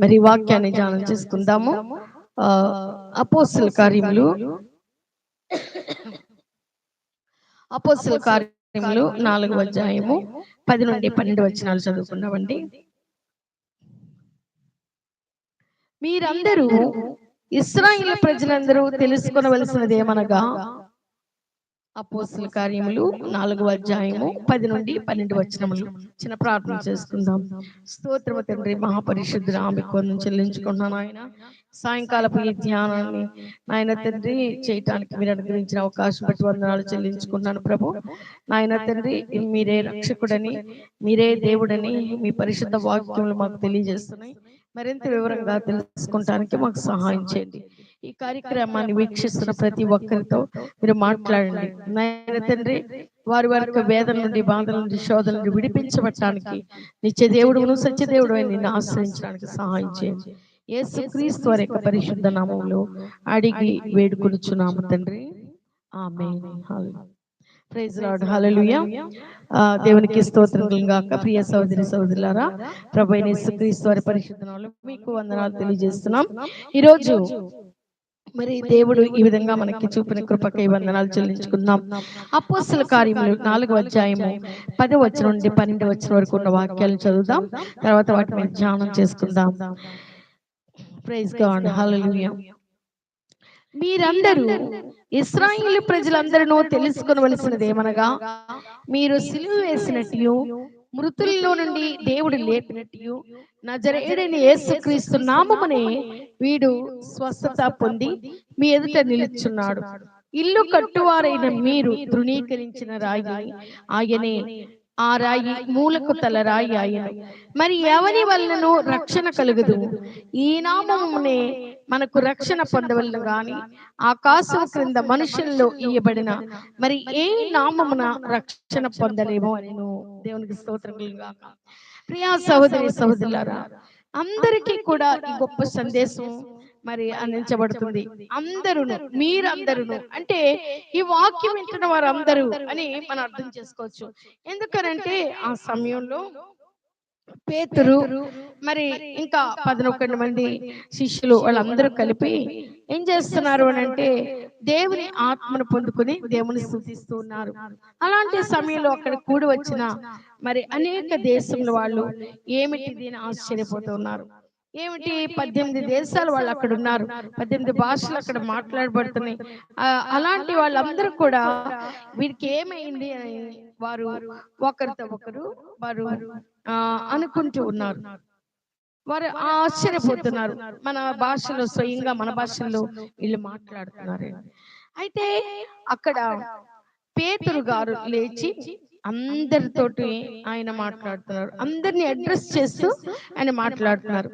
మరి వాక్యాన్ని ధ్యానం చేసుకుందాము. ఆ, అపోస్తుల కార్యములు. అపోస్తుల కార్యములు నాలుగు అధ్యాయము పది నుండి పన్నెండు వచనాలు చదువుకున్నామండి మీరందరూ ఇస్రాయిల్ ప్రజలందరూ తెలుసుకొనవలసినది ఏమనగా? అపోస్తుల కార్యములు నాలుగు అధ్యాయము పది నుండి పన్నెండు వచనములు. చిన్న ప్రార్థన చేసుకుందాం. స్తోత్రము తండ్రి మహాపరిశుద్ధుడు ఆమె కొంచెం చెల్లించుకుంటున్నాను ఆయన. సాయంకాలపు ఈ ధ్యానాన్ని నాయన తండ్రి చేయటానికి మీరు అనుగ్రహించిన అవకాశం బట్టి వందనాలు చెల్లించుకున్నాను ప్రభు. నాయన తండ్రి మీరే రక్షకుడని మీరే దేవుడని మీ పరిశుద్ధ వాక్యములు మాకు తెలియజేస్తున్నాయి. మరింత వివరంగా తెలుసుకోవటానికి మాకు సహాయం చేయండి. ఈ కార్యక్రమాన్ని వీక్షిస్తున్న ప్రతి ఒక్కరితో మీరు మాట్లాడండి. నాయన తండ్రి వారి వారి యొక్క వేదన నుండి బాధల నుండి శోధన నుండి విడిపించబట్టడానికి నిత్య దేవుడును సత్య దేవుడు నిన్ను ఆశ్రయించడానికి సహాయం చేయండి యేసు క్రీస్తు వారి యొక్క పరిశుద్ధ నామంలో అడిగి వేడుకొనుచున్నాము తండ్రి. ఆమె ప్రైజ్ దేవునికి స్తోత్రం గాక. ప్రియ సహోదరి సహోదరులారా ప్రభు యేసుక్రీస్తు వారి పరిశుద్ధ మీకు వందనాలు తెలియజేస్తున్నాం. ఈ రోజు మరి దేవుడు ఈ విధంగా మనకి చూపిన కృపకై వందనాలు చెల్లించుకుందాం. అపోస్తుల కార్యములు నాలుగు అధ్యాయము పది వచ్చిన నుండి పన్నెండు వచ్చిన వరకు ఉన్న వాక్యాలను చదువుదాం. తర్వాత వాటి మీద ధ్యానం చేసుకుందాం. ప్రైజ్ గాడ్ హల్లెలూయా మీరందరూ ఇస్రాయిల్ ప్రజలందరూ తెలుసుకొనవలసినది ఏమనగా మీరు సిలువ వేసినట్టు మృతుల్లో నుండి దేవుడు లేపినట్టు నజరేడని యేసుక్రీస్తు నామమునే వీడు స్వస్థత పొంది మీ ఎదుట నిలుచున్నాడు. ఇల్లు కట్టువారైన మీరు తృణీకరించిన రాయి ఆయనే ఆ రాయి మూలకు తల రాయి ఆయన మరి ఎవరి వలనను రక్షణ కలుగదు? ఈ నామమునే మనకు రక్షణ పొందవలను గాని ఆకాశం క్రింద మనుషుల్లో ఇయ్యబడిన మరి ఏ నామమున రక్షణ పొందలేమో అని దేవునికి స్తోత్రం ప్రియా సహోదరి సహోదరులారా అందరికీ కూడా ఈ గొప్ప సందేశం మరి అందించబడుతుంది. అందరూ మీరందరూ అంటే ఈ వాక్యం వింటున్న వారు అందరూ అని మనం అర్థం చేసుకోవచ్చు. ఎందుకనంటే ఆ సమయంలో పేతురు మరి ఇంకా పదనొక్కటి మంది శిష్యులు వాళ్ళందరూ కలిపి ఏం చేస్తున్నారు అని అంటే దేవుని ఆత్మను పొందుకుని దేవుని స్థుతిస్తూ ఉన్నారు. అలాంటి సమయంలో అక్కడ కూడి వచ్చిన మరి అనేక దేశముల వాళ్ళు ఏమిటి దీని ఆశ్చర్యపోతూ ఉన్నారు. ఏమిటి? పద్దెనిమిది దేశాలు వాళ్ళు అక్కడ ఉన్నారు పద్దెనిమిది భాషలు అక్కడ మాట్లాడబడుతున్నాయి. అలాంటి వాళ్ళందరూ కూడా వీరికి ఏమైంది అని వారు ఒకరితో ఒకరు వారు ఆ అనుకుంటూ ఉన్నారు. వారు ఆశ్చర్యపోతున్నారు. మన భాషలో స్వయంగా మన భాషల్లో వీళ్ళు మాట్లాడుతున్నారు. అయితే అక్కడ పేతురు గారు లేచి అందరితోటి ఆయన మాట్లాడుతున్నారు. అందరిని అడ్రస్ చేస్తూ ఆయన మాట్లాడుతున్నారు.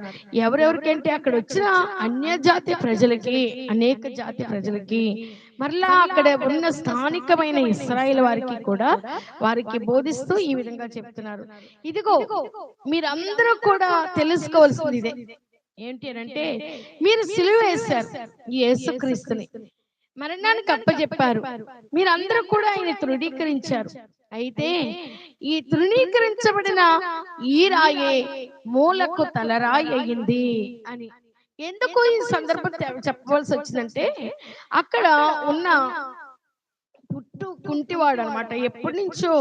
ఎవరెవరికంటే అక్కడ వచ్చిన అన్య జాతి ప్రజలకి అనేక జాతి ప్రజలకి మరలా అక్కడ ఉన్న స్థానికమైన ఇస్రాయేల్ వారికి కూడా వారికి బోధిస్తూ ఈ విధంగా చెప్తున్నారు. ఇదిగో మీరందరూ కూడా తెలుసుకోవాల్సింది ఇదే. ఏంటి అని అంటే మీరు సిలువ వేశారు ఈ యేసుక్రీస్తుని మరణానికి అప్పచెప్పారు మీరందరూ కూడా ఆయన తృణీకరించారు. అయితే ఈ తృణీకరించబడిన ఈ రాయే మూలకు తలరాయి అయ్యింది అని. ఎందుకు ఈ సందర్భం చెప్పవలసి వచ్చిందంటే అక్కడ ఉన్న పుట్టు కుంటివాడు అనమాట ఎప్పటి నుంచో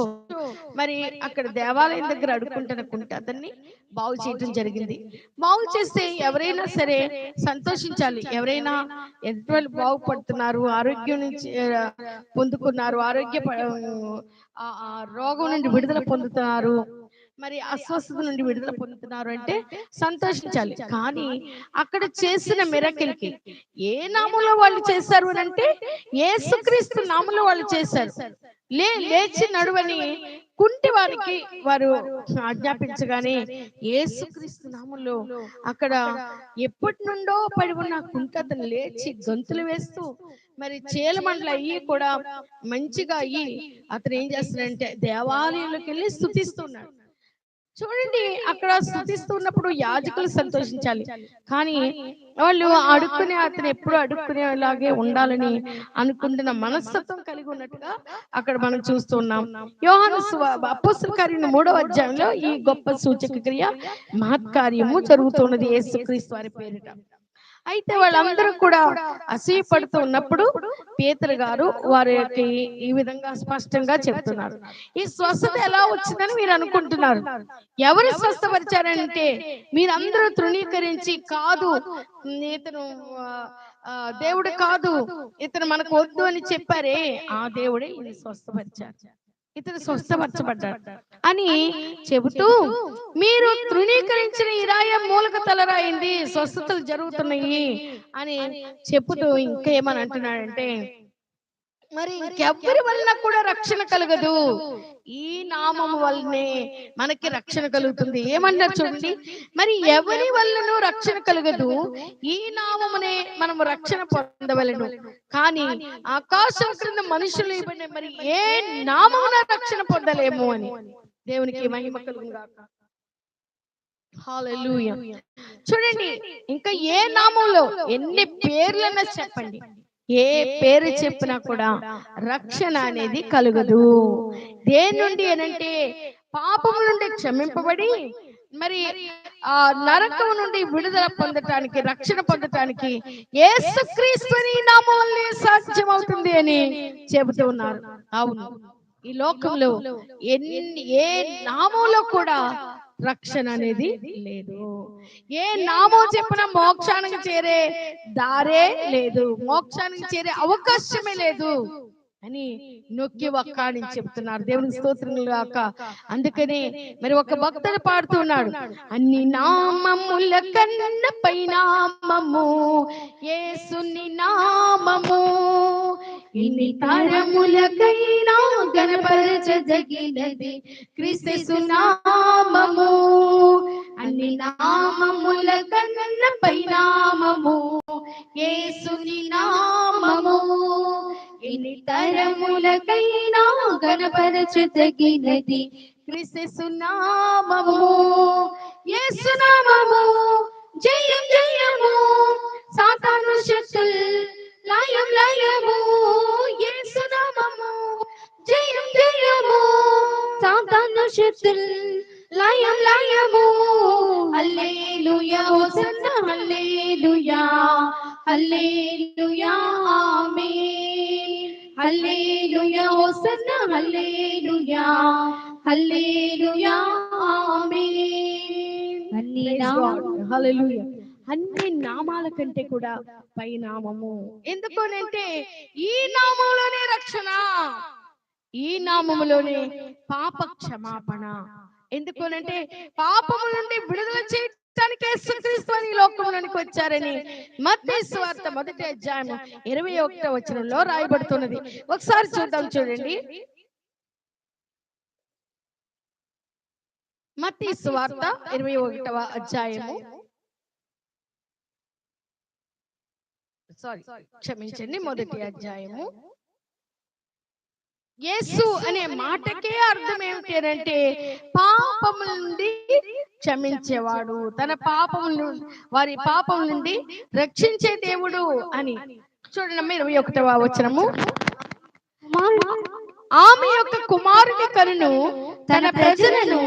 మరి అక్కడ దేవాలయం దగ్గర అడుక్కుంటున్న కుంటి అతన్ని బాగు చేయటం జరిగింది. బాగు చేస్తే ఎవరైనా సరే సంతోషించాలి. ఎవరైనా ఎటువంటి బాగుపడుతున్నారు ఆరోగ్యం నుంచి పొందుకున్నారు ఆరోగ్య రోగం నుండి విడుదల పొందుతున్నారు మరి అస్వస్థత నుండి విడుదల పొందుతున్నారు అంటే సంతోషించాలి. కానీ అక్కడ చేసిన మిరకిల్కి ఏ నామంలో వాళ్ళు చేశారు అని అంటే యేసుక్రీస్తు నామంలో వాళ్ళు చేశారు. లే లేచి నడువని కుంటి వారికి వారు ఆజ్ఞాపించగానే యేసుక్రీస్తు నామంలో అక్కడ ఎప్పటి నుండో పడి ఉన్న కుంటి అతను లేచి గొంతులు వేస్తూ మరి చీలమండలు అయ్యి కూడా మంచిగా అయ్యి అతను ఏం చేస్తున్నాడంటే దేవాలయంలోకి వెళ్ళి స్థుతిస్తున్నాడు చూడండి అక్కడ స్థుతిస్తున్నప్పుడు యాజకులు సంతోషించాలి. కానీ వాళ్ళు అడుక్కునే అతను ఎప్పుడు అడుక్కునేలాగే ఉండాలని అనుకుంటున్న మనస్తత్వం కలిగి ఉన్నట్టుగా అక్కడ మనం చూస్తున్నాం. యోహాను అపోస్తుల కార్యం మూడవ అధ్యాయంలో ఈ గొప్ప సూచక క్రియ మహత్కార్యము జరుగుతున్నది యేసుక్రీస్తు వారి పేరిట. అయితే వాళ్ళందరూ కూడా అసూయపడుతూ ఉన్నప్పుడు పేతురు గారు వారికి ఈ విధంగా స్పష్టంగా చెప్తున్నారు. ఈ స్వస్థత ఎలా వచ్చిందని మీరు అనుకుంటున్నారు? ఎవరు స్వస్థపరిచారంటే మీరందరూ తృణీకరించి కాదు ఇతను దేవుడు కాదు ఇతను మనకు వద్దు అని చెప్పారే ఆ దేవుడే ఈయన స్వస్థపరిచారు. ఇతను స్వస్థపరచబడ్డాడు. అని చెబుతూ మీరు తృణీకరించిన ఈ రాయ మూలక తలరాయింది స్వస్థతలు జరుగుతున్నాయి అని చెబుతూ ఇంకేమని అంటున్నాడంటే మరి ఇంకెవ్వరి వలన కూడా రక్షణ కలగదు? ఈ నామము వల్లనే మనకి రక్షణ కలుగుతుంది. ఏమన్నారు చూడండి? మరి ఎవరి వల్లనూ రక్షణ కలగదు? ఈ నామమునే మనము రక్షణ పొందవలను. కానీ ఆకాశం క్రింద మనుషులు ఇవ్వని మరి ఏ నామమున రక్షణ పొందలేము అని దేవునికి మహిమ కలుగుగాక చూడండి ఇంకా ఏ నామంలో ఎన్ని పేర్లన్నా చెప్పండి. ఏ పేరు చెప్పినా కూడా రక్షణ అనేది కలుగదు. దేని నుండి అనంటే పాపము నుండి క్షమింపబడి మరి ఆ నరకం నుండి విడుదల పొందటానికి రక్షణ పొందటానికి యేసుక్రీస్తుని నామం వల్లే సాధ్యమవుతుంది అని చెబుతూ ఉన్నారు. అవును. ఈ లోకంలో ఎన్ని ఏ నామంలో కూడా రక్షణ అనేది లేదు. ఏ నామం చెప్పిన మోక్షానికి చేరే దారే లేదు. మోక్షానికి చేరే అవకాశమే లేదు అని నొక్కి ఒక్కాని చెప్తున్నారు. దేవునికి స్తోత్రములు గాక. అందుకనే మరి ఒక భక్తుడు పాడుతున్నాడు. అన్ని నామముల కన్న పైనామము యేసుని నామము. ఇన్ని తరములకైనా గణపరచదగినది క్రీస్తు సునామము. అన్ని నామముల కన్న పైనామము యేసుని నామము. ఇన్ని తరములకైనా గణపరచదగినది క్రీస్తు సునామము. యేసు నామము జయం జయము సాతాను శక్తుల్ లయం లయము యేసు నామము జయం జయము సాతాను శక్తుల్ లయం లయము హల్లెలూయా హోసన్న హల్లెలూయా హల్లెలూయా ఆమేన్ హల్లెలూయా హోసన్న హల్లెలూయా హల్లెలూయా ఆమేన్ అన్ని Praise నామము- God. Hallelujah. అన్ని నామాల కంటే కూడా పై నామము ఎందుకనంటే ఈ నామంలోనే రక్షణ. ఈ నామములోనే పాప క్షమాపణ ఎందుకనంటే పాపము నుండి విడుదల చేయడానికి యేసుక్రీస్తు అని లోకంలోనికి వచ్చారని మత్తయి సువార్త మొదటి అధ్యాయం ఇరవై ఒకటో వచనంలో రాయబడుతున్నది. ఒకసారి చూద్దాం చూడండి. మత్తయి సువార్త ఇరవై ఒకటవ అధ్యాయము సారీ క్షమించండి మొదటి అధ్యాయము. యేసు అనే మాటకే అర్థం ఏమిటి అని అంటే పాపముల నుండి క్షమించేవాడు. తన పాపములు వారి పాపముల నుండి రక్షించే దేవుడు అని. చూడండి ఇరవై ఒకటవ వచనము. ఆమె యొక్క కుమారుని కనును తన ప్రజలను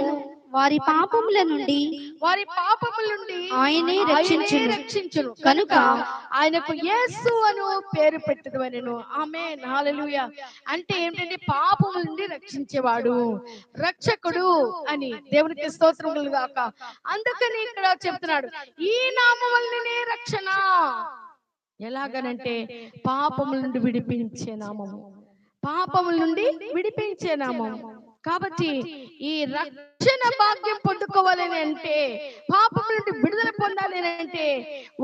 వారి పాపముల నుండి వారి పాపముల నుండి ఆయనే రక్షించును. రక్షించును. కనుక ఆయనకు యేసు అను పేరు పెట్టదు అనను ఆమె హల్లెలూయా. అంటే ఏంటంటే పాపముల నుండి రక్షించేవాడు. రక్షకుడు అని దేవునికి స్తోత్రములు గాక. అందుకని ఇక్కడ చెప్తున్నాడు ఈ నామం వల్లనే రక్షణ. ఎలాగనంటే పాపముల నుండి విడిపించే నామము. పాపముల నుండి విడిపించే నామం కాబట్టి ఈ రక్షణ భాగ్యం పొందుకోవాలని అంటే పాపముల నుండి విడుదల పొందాలి అంటే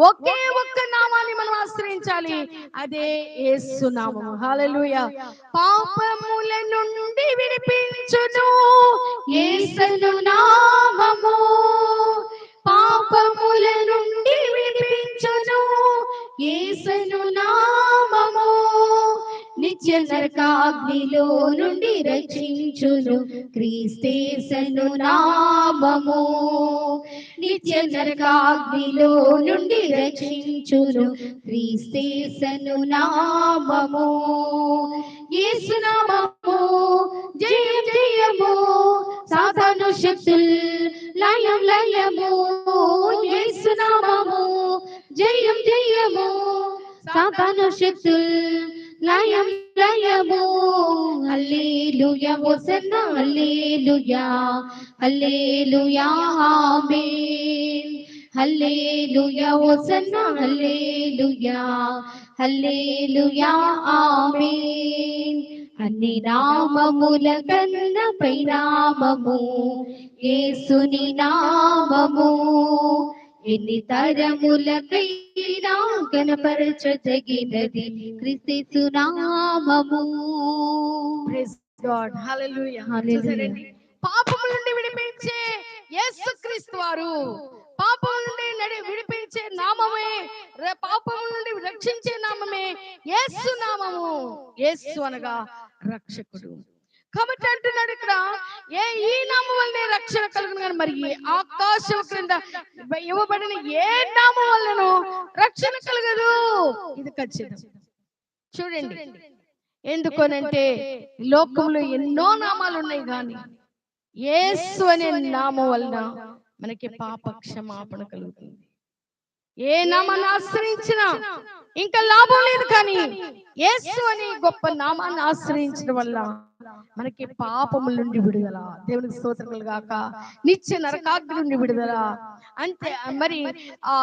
ఒకే ఒక్క నామాన్ని మనం ఆశ్రయించాలి. అదే యేసు నామము హల్లెలూయా. పాపముల నుండి విడిపించును యేసు నామము పాపముల నుండి విడిపించును యేసు నామము నిత్య నరకాగ్నిలో నుండి క్రీస్తేసను నామము. నిత్య నరకాగ్నిలో నుండి రక్షించును. క్రీస్తేసను నామము. యేసు నామము జయం జయము. సాతాను శక్తుల్ లయం లయము. యేసు నామము జయం జయము. సాతాను శక్తుల్ లయం లయము హల్లెలూయా హోసన్నా హల్లెలూయా హల్లెలూయా ఆమేన్. హల్లెలూయా హోసన్నా హల్లెలూయా హల్లెలూయా ఆమేన్. అన్ని నామముల కన్న పైనామము యేసుని నామము. ఎన్ని తరములకైనా కనపరచదగినది క్రిస్తు నామము Praise God. Hallelujah. Hallelujah. చూసారండి? పాపముల నుండి విడిపించే యేసుక్రీస్తు వారు పాపముల నుండి నడి విడిపించే నామమే రే- పాపముల నుండి రక్షించే నామమే యేసు నామము యేసు అనగా రక్షకుడు కాబట్టి అంటున్నాడు ఇక్కడ ఏ ఈ నామం వల్లనే రక్షణ కలుగును కానీ మరి ఆకాశం క్రింద ఇవ్వబడిన ఏ నామం వల్లనూ రక్షణ కలగదు. ఇది ఖచ్చితం. చూడండి. ఎందుకనంటే లోకంలో ఎన్నో నామాలు ఉన్నాయి కానీ యేసు అనే నామం వలన మనకి పాప క్షమాపణ కలుగుతుంది. ఏ నామాన్ని ఆశ్రయించినా ఇంకా లాభం లేదు కానీ యేసు అనే గొప్ప నామాన్ని ఆశ్రయించడం వల్ల మనకి పాపముల నుండి విడుదల దేవునికి స్తోత్రములు గాక నిత్య నరకాగ్ని నుండి విడుదల. అంతే మరి ఆ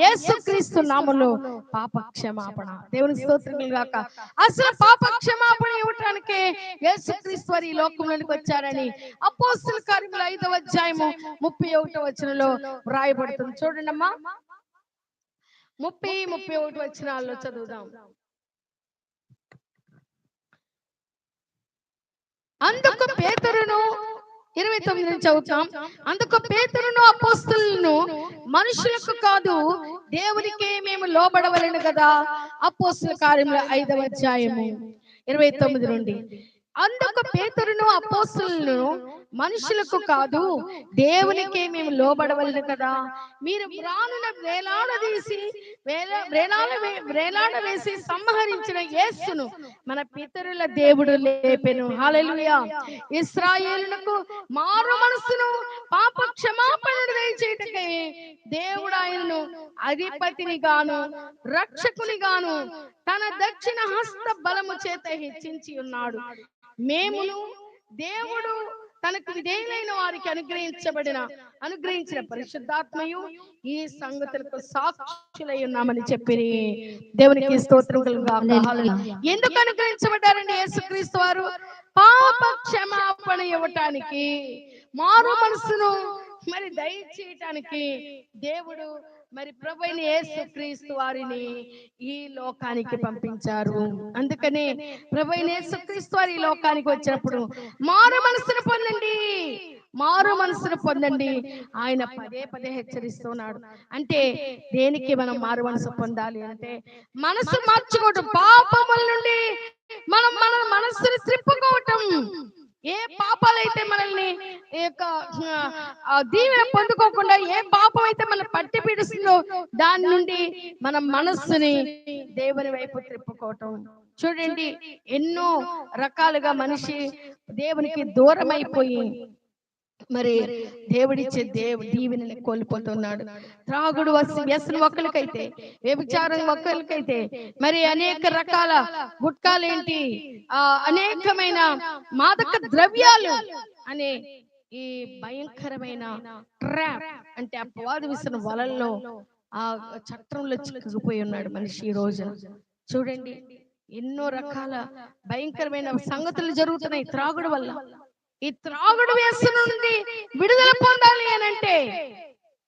యేసు క్రీస్తు నామలో పాప క్షమాపణ దేవునికి స్తోత్రములు గాక అసలు పాప క్షమాపణ ఇవ్వటానికి యేసు క్రీస్తు వారి లోకంలోనికి వచ్చారని అపోస్తుల కార్యములు ఐదవ అధ్యాయము ముప్పై ఒకటో వచనంలో వ్రాయబడుతుంది. చూడండి అమ్మా ముప్పై ముప్పై ఒకటి వచనాల్లో చదువుదాం. అందుకు పేతురును ఇరవై తొమ్మిది నుంచి చదువుతాం. అందుకు పేతురును అపోస్తులను మనుషులకు కాదు దేవునికే మేము లోబడవలను కదా. అపోస్తుల కార్యముల ఐదవ అధ్యాయము ఇరవై తొమ్మిది నుండి. అందుకు పేతురును అపోస్తులను మనుషులకు కాదు దేవునికే మేము లోబడవలను కదా. మీరు వ్రానున వేలాడదీసి వేల వేలాడ వేలాడ వేసి సంహరించిన యేసును. మన పితరుల దేవుడు లేపెను. హల్లెలూయా. ఇస్రాయేలునకు మారు మనసును పాప క్షమాపణను దయచేయటకై దేవుడు ఆయనను అధిపతిని గాను రక్షకుని గాను తన దక్షిణ హస్త బలము చేత హెచ్చించి ఉన్నాడు. మేమును దేవుడు తనకు విధేయులైన వారికి అనుగ్రహించబడిన అనుగ్రహించిన పరిశుద్ధాత్మయు ఈ సంగతులకు సాక్షులై ఉన్నామని చెప్పి దేవునికి స్తోత్రం. ఎందుకు అనుగ్రహించబడ్డారండి యేసుక్రీస్తు వారు? పాప క్షమాపణ ఇవ్వటానికి. మారు మనసును మరి దయచేయటానికి దేవుడు మరి ప్రభు అయిన యేసుక్రీస్తు వారిని ఈ లోకానికి పంపించారు. అందుకనే ప్రభు అయిన యేసుక్రీస్తు వారు ఈ లోకానికి వచ్చినప్పుడు మారు మనసును పొందండి. మారు మనసును పొందండి. ఆయన పదే పదే హెచ్చరిస్తున్నాడు. అంటే దేనికి మనం మారు మనసు పొందాలి అంటే మనసు మార్చుకోవటం పాపముల నుండి మనం మన మనస్సుని త్రిప్పుకోవటం. ఏ పాపాలైతే మనల్ని దీవెన పొందుకోకుండా ఏ పాపం అయితే మన పట్టి పీడిస్తుందో దాని నుండి మన మనస్సుని దేవుని వైపు త్రిప్పుకోవటం చూడండి ఎన్నో రకాలుగా మనిషి దేవునికి దూరం అయిపోయి మరి దేవుడిచ్చే దేవు దీవెనని కోల్పోతున్నాడు. త్రాగుడు వ్యసనం ఒక్కరికైతే వ్యభిచారం ఒక్కరికైతే మరి అనేక రకాల గుట్కాలేంటి ఆ అనేకమైన మాదక ద్రవ్యాలు అనే ఈ భయంకరమైన ట్రాప్ అంటే అపవాది విసిన వలల్లో ఆ చట్టంలో చిక్కుకుపోయి ఉన్నాడు మనిషి ఈ రోజు చూడండి ఎన్నో రకాల భయంకరమైన సంగతులు జరుగుతున్నాయి త్రాగుడు వల్ల. ఈ త్రాగుడు వ్యసనం నుండి విడుదల పొందాలి అని అంటే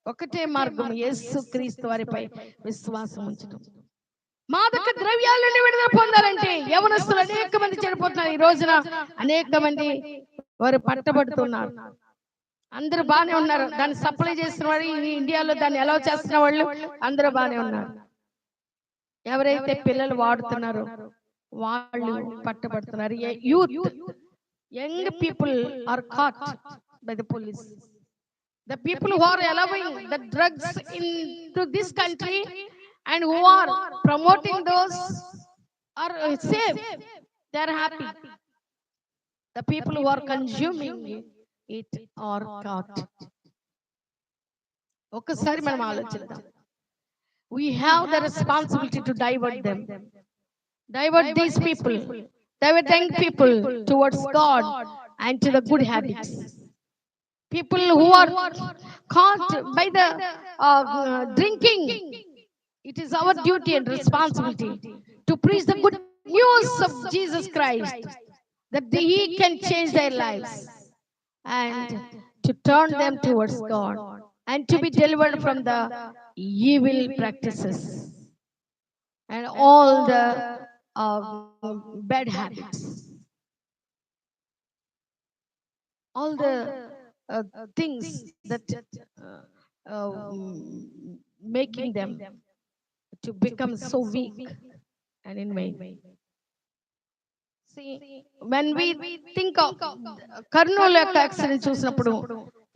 ఒకటే మార్గం యేసు క్రీస్తు వారిపై విశ్వాసం ఉంచడం మాదక ద్రవ్యాల నుండి విడుదల పొందాలంటే యవనస్తులు అనేక మంది చెడిపోతున్నారు. ఈ రోజున అనేక మంది వారు పట్టబడుతున్నారు. అందరూ బానే ఉన్నారు. దాన్ని సప్లై చేస్తున్న వాడు ఇండియాలో దాన్ని ఎలా చేస్తున్న వాళ్ళు అందరూ బానే ఉన్నారు. ఎవరైతే పిల్లలు వాడుతున్నారో వాళ్ళు పట్టబడుతున్నారు. Youth young people are caught by the police the people who are allowing the drugs into this country and who are promoting those are uh, safe they are happy the people who are consuming it are caught ఒక్కసారి మనం ఆలోచిద్దాం we have the responsibility to divert them divert these people divert young people towards god and to the good habits. people who are caught by the uh, uh, drinking. it is our duty and responsibility to preach the good news of jesus christ that he can change their lives and to turn them towards god and to be delivered from the evil practices. and all the uh, bad habits all the uh, things that uh, um, making them to become so weak and in vain. See, when we think of Kurnool యొక్క accident చూసినప్పుడు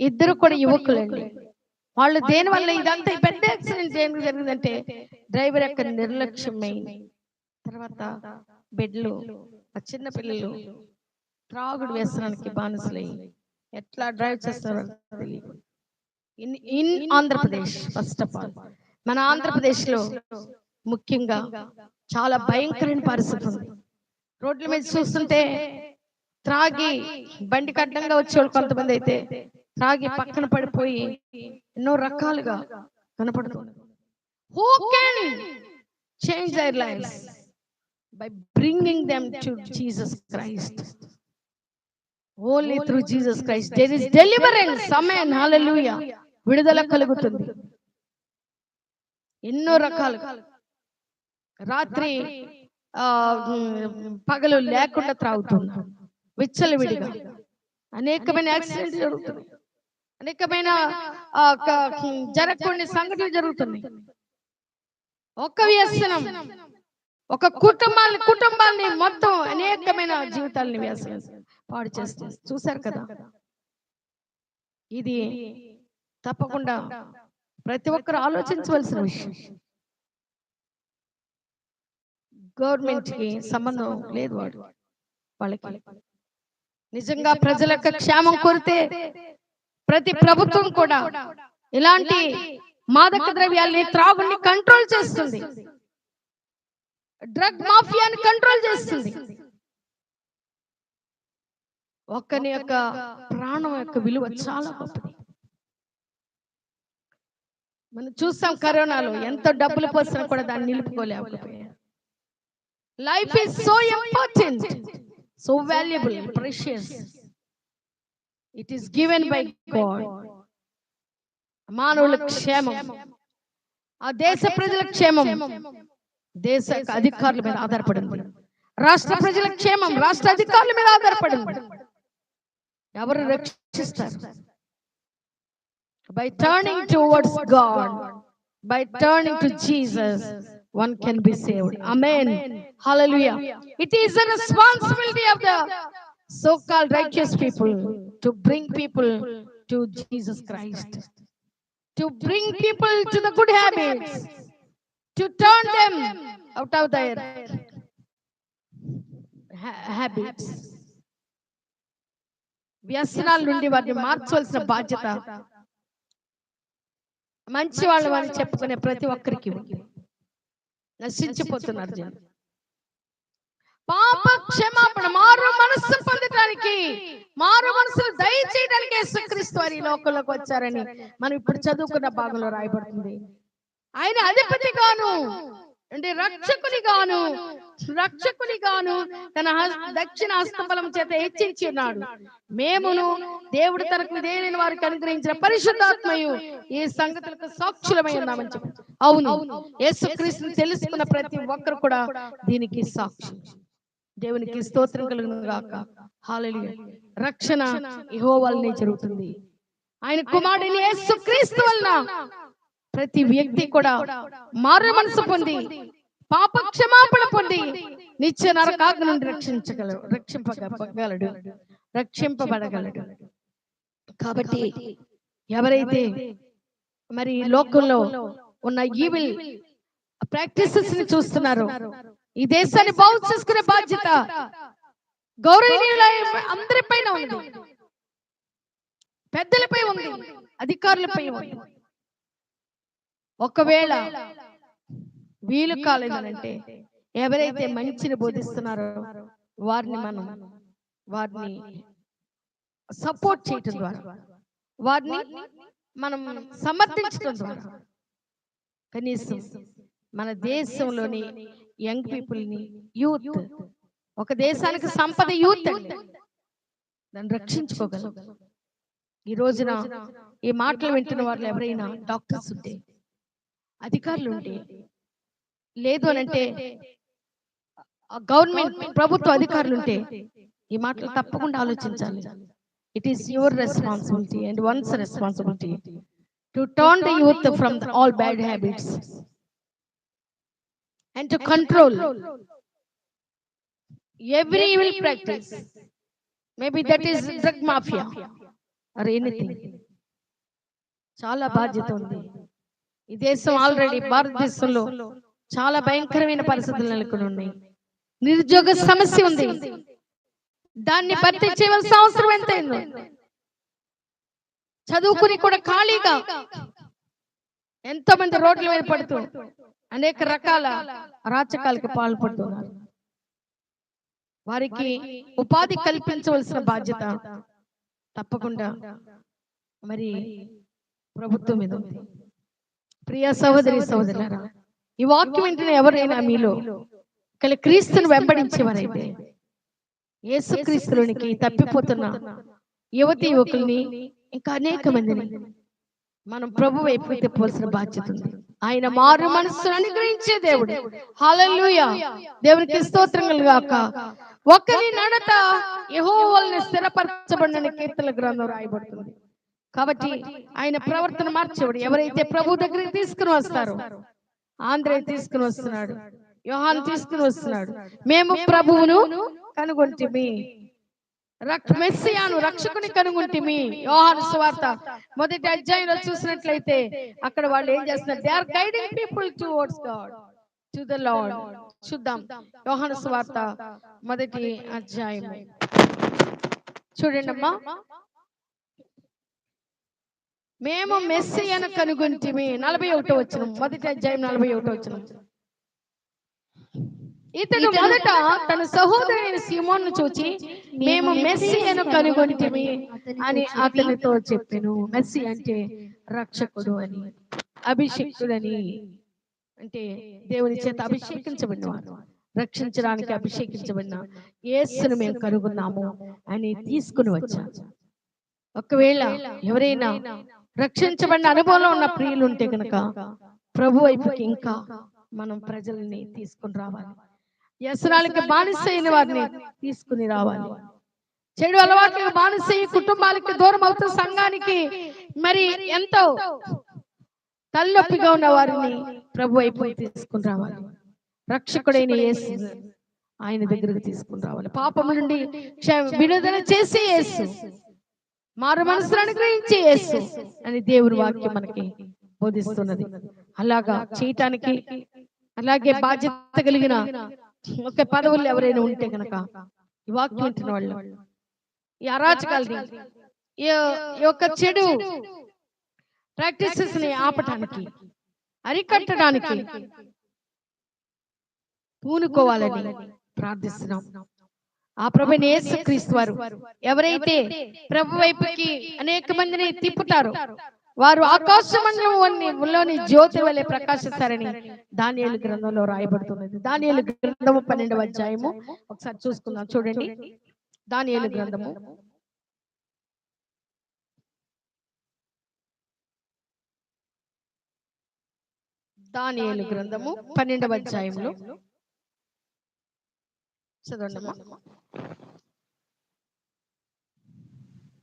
ఇద్దరు కూడా యువకులండి వాళ్ళు దేని వల్ల ఇదంతా పెద్ద accident ఏం జరిగిందంటే డ్రైవర్ యొక్క నిర్లక్ష్యం మెయిన్ తర్వాత బెడ్లు ఆ చిన్న పిల్లలు త్రాగుడు వ్యసనానికి బానిసలై ఎట్లా డ్రైవ్ చేస్తారో తెలియదు in in Andhra Pradesh first of all. మన ఆంధ్రప్రదేశ్లో ముఖ్యంగా చాలా భయంకరమైన పరిస్థితి ఉంది. రోడ్ల మీద చూస్తుంటే త్రాగి బండి కడ్డంగా వచ్చేవాళ్ళు కొంతమంది అయితే త్రాగి పక్కన పడిపోయి ఎన్నో రకాలుగా కనపడుతుంది who can change their life by bringing them to Jesus Christ only through Jesus Christ there is deliverance amen hallelujah విడుదల కలుగుతుంది. ఎన్నో రకాలుగా రాత్రి పగలు లేకుండా త్రాగుతున్నారు విచ్చలవిడిగా. అనేకమైన యాక్సిడెంట్ జరుగుతున్నాయి. అనేకమైన జరగకూడని సంఘటనలు జరుగుతున్నాయి. ఒక వ్యసనం. ఒక కుటుంబాన్ని కుటుంబాన్ని మొత్తం అనేకమైన జీవితాలని వేసి పాడు చేస్తుంది. చూశారు కదా? ఇది తప్పకుండా ప్రతి ఒక్కరు ఆలోచించవలసిన విషయం. గవర్నమెంట్కి సంబంధం లేదు వాడు వాళ్ళకి. నిజంగా ప్రజల యొక్క క్షేమం కోరితే ప్రతి ప్రభుత్వం కూడా ఇలాంటి మాదక ద్రవ్యాల్ని త్రాగుని కంట్రోల్ చేస్తుంది. డ్రగ్ మాఫియాని కంట్రోల్ చేస్తుంది. ఒక్కని యొక్క ప్రాణం యొక్క విలువ చాలా గొప్పది. మనం చూస్తాం కరోనాలో ఎంత డబ్బులు పోసినా కూడా దాన్ని నిలుపుకోలేకపోయారు. Life is so important so valuable precious it is given by God మానవుల క్షేమం ఆ దేశ ప్రజల క్షేమం దేశ అధికారుల మీద ఆధారపడింది రాష్ట్ర ప్రజల క్షేమం రాష్ట్ర అధికారుల మీద ఆధారపడింది ఎవరు రక్షిస్తారు by turning towards God by turning to Jesus one can be saved amen hallelujah it is the responsibility of the so called righteous people to bring people to jesus christ to bring people to the good habits To turn them out of their habits. వ్యసనాల నుండి వారిని మార్చవలసిన బాధ్యత. మంచి వాళ్ళు అని చెప్పుకునే ప్రతి ఒక్కరికి నశించిపోతున్నారు జనం. పాప క్షమాపణ మారు మనస్సు పొందడానికి మారు మనసును దయచేయడానికి యేసుక్రీస్తు వారి లోకంలోకి వచ్చారని మనం ఇప్పుడు చదువుకున్న భాగంలో రాయబడుతుంది. ఆయన అధిపతి గాను అంటే రక్షకుని గాను రక్షకుని గాను తన దక్షిణ హస్తబలం చేత హెచ్చించి ఉన్నాడు మేమును దేవుడు తనకు దేనిని వారికి అనుగ్రహించిన పరిశుద్ధాత్మయు ఈ సంగతులకు సాక్షులమై ఉన్నామని చెప్పి. అవును. యేసుక్రీస్తుని తెలుసుకున్న ప్రతి ఒక్కరు కూడా దీనికి సాక్షి. దేవునికి స్తోత్రం కలుగును గాక. హాలెలూయా రక్షణ ఇహో వల్లనే జరుగుతుంది. ఆయన కుమారుడిని యేసుక్రీస్తు వలన ప్రతి వ్యక్తి కూడా మారు మనసు పొంది పాప క్షమాపణ పొంది నిత్య నరకాగ్ని నుండి రక్షించగలడు రక్షింపగలడు రక్షింపబడగలడు. కాబట్టి ఎవరైతే మరి లోకంలో ఉన్న ఈవిల్ ప్రాక్టీసెస్ని చూస్తున్నారు ఈ దేశాన్ని బాగు చేసుకునే బాధ్యత గౌరవనీయుల అందరిపైన ఉంది. పెద్దలపై ఉంది అధికారులపై ఉంది. ఒకవేళ వీలు కాలేదనంటే ఎవరైతే మంచిని బోధిస్తున్నారో వారిని మనం వారిని సపోర్ట్ చేయటం ద్వారా వారిని మనం సమర్థించడం ద్వారా కనీసం మన దేశంలోని యంగ్ పీపుల్ని యూత్ ఒక దేశానికి సంపద యూత్ దాన్ని రక్షించుకోగలం. ఈ రోజున ఈ మాటలు వింటున్న వాళ్ళు ఎవరైనా డాక్టర్స్ ఉంటే అధికారులు ఉంటే లేదు అని అంటే గవర్నమెంట్ ప్రభుత్వ అధికారులు ఉంటే ఈ మాటలు తప్పకుండా ఆలోచించాలి. It is your responsibility and one's responsibility to turn the youth from all bad habits and to control every evil practice. Maybe that is drug mafia or anything. చాలా బాధ్యత ఉంది. ఈ దేశం ఆల్రెడీ భారతదేశంలో చాలా భయంకరమైన పరిస్థితులు నెలకొని ఉన్నాయి నిరుద్యోగ సమస్య ఉంది. దాన్ని భర్తీ చేయవలసిన అవసరం ఎంతైందో? చదువుకుని కూడా ఖాళీగా ఎంతో మంది రోడ్ల మీద పడుతూ అనేక రకాల అరాచకాలకు పాల్పడుతున్నారు. వారికి ఉపాధి కల్పించవలసిన బాధ్యత తప్పకుండా. మరి ప్రభుత్వం మీద ఉంది. ప్రియ సహోదరి సహోదరులారా ఈ వాక్యం వింటున్న ఎవరైనా మీలో ఒకవేళ క్రీస్తును వెంబడించేవారైతే యేసు క్రీస్తులోనికి తప్పిపోతున్న యువతి యువకుల్ని ఇంకా అనేక మందిని మనం ప్రభు వైపు తిప్పవలసిన బాధ్యత ఉంది. ఆయన మారు మనస్సును అనుగ్రహించే దేవుడు. హాలూయ దేవునికి స్తోత్రములు గాక. ఒకరి నడత యెహోవాని స్థిరపరచబడిన కీర్తన గ్రంథం రాయబడుతుంది. కాబట్టి ఆయన ప్రవర్తన మార్చేవాడు. ఎవరైతే ప్రభు దగ్గరికి తీసుకుని వస్తారో ఆంధ్రే తీసుకుని వస్తున్నాడు. యోహాన్ తీసుకుని వస్తున్నాడు. మేము ప్రభువును కనుగొంటిమి. మెస్సియాను రక్షకుని కనుగొంటిమి. యోహాను సువార్త మొదటి అధ్యాయంలో చూసినట్లయితే అక్కడ వాళ్ళు ఏం చేస్తున్నారు? They are guiding people towards God to the Lord చూద్దాం. యోహాను సువార్త మొదటి అధ్యాయం చూడండి అమ్మా మేము మెస్సియను కనుగొంటిమి. నలభై ఒకటో వచ్చిన మొదటి అధ్యాయం నలభై ఒకటో వచ్చిన ఇతను మొదట తన సహోదరుని సిమోన్ను చూచి మేము మెస్సియను కనుగొంటిమి అని అతనితో చెప్పాను. మెస్సి అంటే రక్షకుడు అని. అభిషిక్తుడని. అంటే దేవుని చేత అభిషేకించబడినవాడు. రక్షించడానికి అభిషేకించబడిన యేసును మేము కనుగొన్నాము అని తీసుకుని వచ్చాను. ఒకవేళ ఎవరైనా రక్షించబడిన అనుభవంలో ఉన్న ప్రియులు ఉంటే కనుక ప్రభు వైపుకి ఇంకా మనం ప్రజల్ని తీసుకుని రావాలి. వ్యసనాలకి బానిస అయిన వారిని తీసుకుని రావాలి. చెడు అలవాట్లకు బానిస కుటుంబాలకి దూరం అవుతున్న సంఘానికి మరి ఎంతో తల్లొప్పిగా ఉన్న వారిని ప్రభు వైపు తీసుకుని రావాలి. రక్షకుడైన యేసు ఆయన దగ్గరకు తీసుకుని రావాలి. పాపం నుండి విడుదల చేసి యేసు మారు మనసును అనుగ్రహించే యేసు అని దేవుని వాక్యం మనకి బోధిస్తున్నది. అలాగా చేయటానికి అలాగే బాధ్యత కలిగిన ఒక పదవులు ఎవరైనా ఉంటే గనక ఈ వాక్యం వింటున్న వాళ్ళు. ఈ అరాచకాలని ఈ యొక్క చెడు ప్రాక్టీసెస్ని ఆపటానికి అరికట్టడానికి పూనుకోవాలని ప్రార్థిస్తున్నాం. ఆ ప్రభు యేసు క్రీస్తు వారు. ఎవరైతే ప్రభు వైపుకి అనేక మందిని తిప్పుతారో వారు ఆకాశ మండలంలోని జ్యోతి వలె ప్రకాశిస్తారని దానియేలు గ్రంథంలో రాయబడుతున్నది. దానియేలు గ్రంథము పన్నెండవ అధ్యాయము. ఒకసారి చూసుకుందాం చూడండి. దానియేలు గ్రంథము దానియేలు గ్రంథము పన్నెండవ అధ్యాయంలో చదవండి.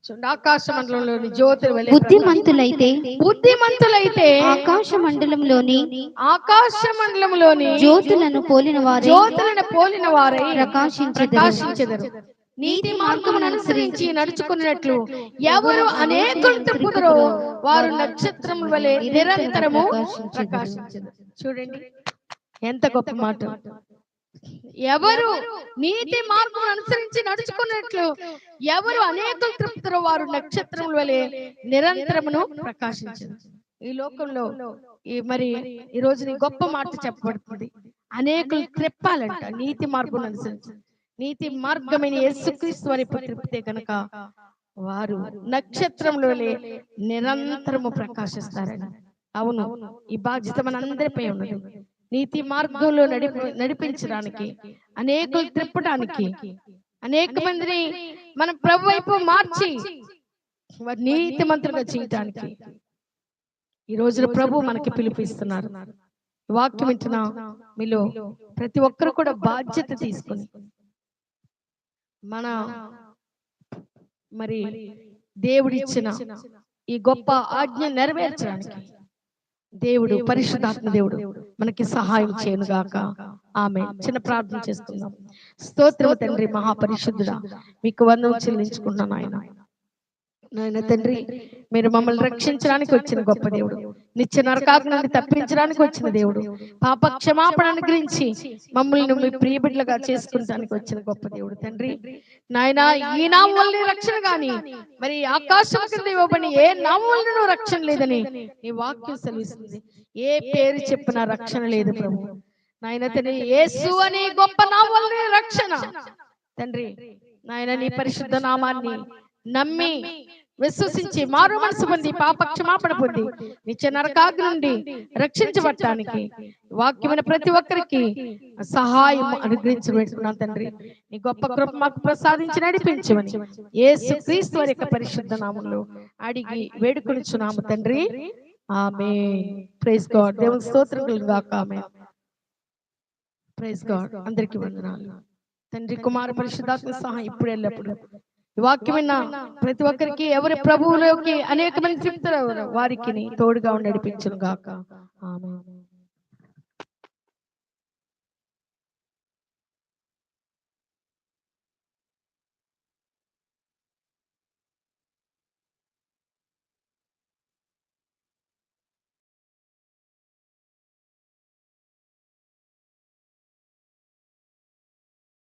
చూడండి ఆకాశ మండలంలోని జ్యోతుల వలె బుద్ధిమంతులైతే బుద్ధిమంతులైతే ఆకాశ మండలంలోని ఆకాశ మండలంలోని జ్యోతులను పోలిన వారే జ్యోతులను పోలిన వారై ప్రకాశించెదరు. నీతి మార్గమును అనుసరించి నడుచుకున్నట్లు ఎవరు అనేకులు తిప్పుదరో వారు నక్షత్రముల వలె నిరంతరము ప్రకాశించదు చూడండి. ఎంత గొప్ప మాట. ఎవరు నీతి మార్గం అనుసరించి నడుచుకున్నట్లు ఎవరు అనేకులు తృప్తురో వారు నక్షత్రముల వలె నిరంతరమును ప్రకాశించదు ఈ లోకంలో ఈ మరి ఈ రోజు నీ గొప్ప మాట చెప్పబడుతుంది. అనేకులు త్రెప్పాలంట నీతి మార్గం అనుసరించి. నీతి మార్గమైన యేసుక్రీస్తు వారి త్రిప్పితే గనక వారు నక్షత్రముల వలె నిరంతరము ప్రకాశిస్తారని అవును. ఈ బాధ్యత మనందరిపై ఉన్నది. నీతి మార్గంలో నడిపి నడిపించడానికి అనేకులు త్రిప్పడానికి అనేక మందిని మన ప్రభు వైపు మార్చి వారి నీతి మంత్రులుగా చేయటానికి ఈ రోజున ప్రభు మనకి పిలిపిస్తున్నారు. వాక్యం వింటున్న మీలో ప్రతి ఒక్కరు కూడా బాధ్యత తీసుకుని మన మరి దేవుడిచ్చిన ఈ గొప్ప ఆజ్ఞ నెరవేర్చడానికి దేవుడు పరిశుద్ధాత్మ దేవుడు మనకి సహాయం చేయను గాక ఆమె చిన్న ప్రార్థన చేసుకుందాం. స్తోత్రము తండ్రి మహాపరిశుద్ధుడా. మీకు వందనం చెల్లించుకుంటున్నాను ఆయన. నాయన తండ్రి మీరు మమ్మల్ని రక్షించడానికి వచ్చిన గొప్ప దేవుడు. నిత్య నరకాకు నుండి తప్పించడానికి వచ్చిన దేవుడు. పాప క్షమాపణ అనుగ్రహించి మమ్మల్ని మీ ప్రియ బిడ్డలుగా చేసుకుంటానికి వచ్చిన గొప్ప దేవుడు. తండ్రి నాయన ఈ నామం వల్లే రక్షణ గాని మరి ఆకాశం కింద ఇవ్వబడి ఏ నామం వలన రక్షణ లేదని నీ వాక్యం సెలవిస్తుంది. ఏ పేరు చెప్పినా రక్షణ లేదు ప్రభు. నాయన తండ్రి యేసు అనే గొప్ప నామం వల్లనే రక్షణ. తండ్రి నాయన నీ పరిశుద్ధ నామాన్ని నమ్మి విశ్వసించి మారు మనసు పొంది పాప క్షమాపణ పొంది నిత్య నరకాగ్ని నుండి రక్షించబడటానికి వాక్యమైన ప్రతి ఒక్కరికి సహాయం అనుగ్రహించబెట్టుకున్నాను తండ్రి. నీ గొప్ప కృప మాకు ప్రసాదించి నడిపించమని. యేసు క్రీస్తు వారి యొక్క పరిశుద్ధ నామంలో అడిగి వేడుకొనిచున్నాము తండ్రి. ఆమె ప్రైజ్ గాడ్ దేవుని స్తోత్రం గాక ఆమె ప్రైజ్ గాడ్ అందరికీ వందనాలు. తండ్రి కుమార పరిశుద్ధాత్మ సహాయం ఇప్పుడు ఎల్లప్పుడు ఈ వాక్యం విన్న ప్రతి ఒక్కరికి ఎవరి ప్రభువులోకి అనేక మంది చెప్తారు వారికి తోడుగా ఉండి నడిపించును గాక. ఆమె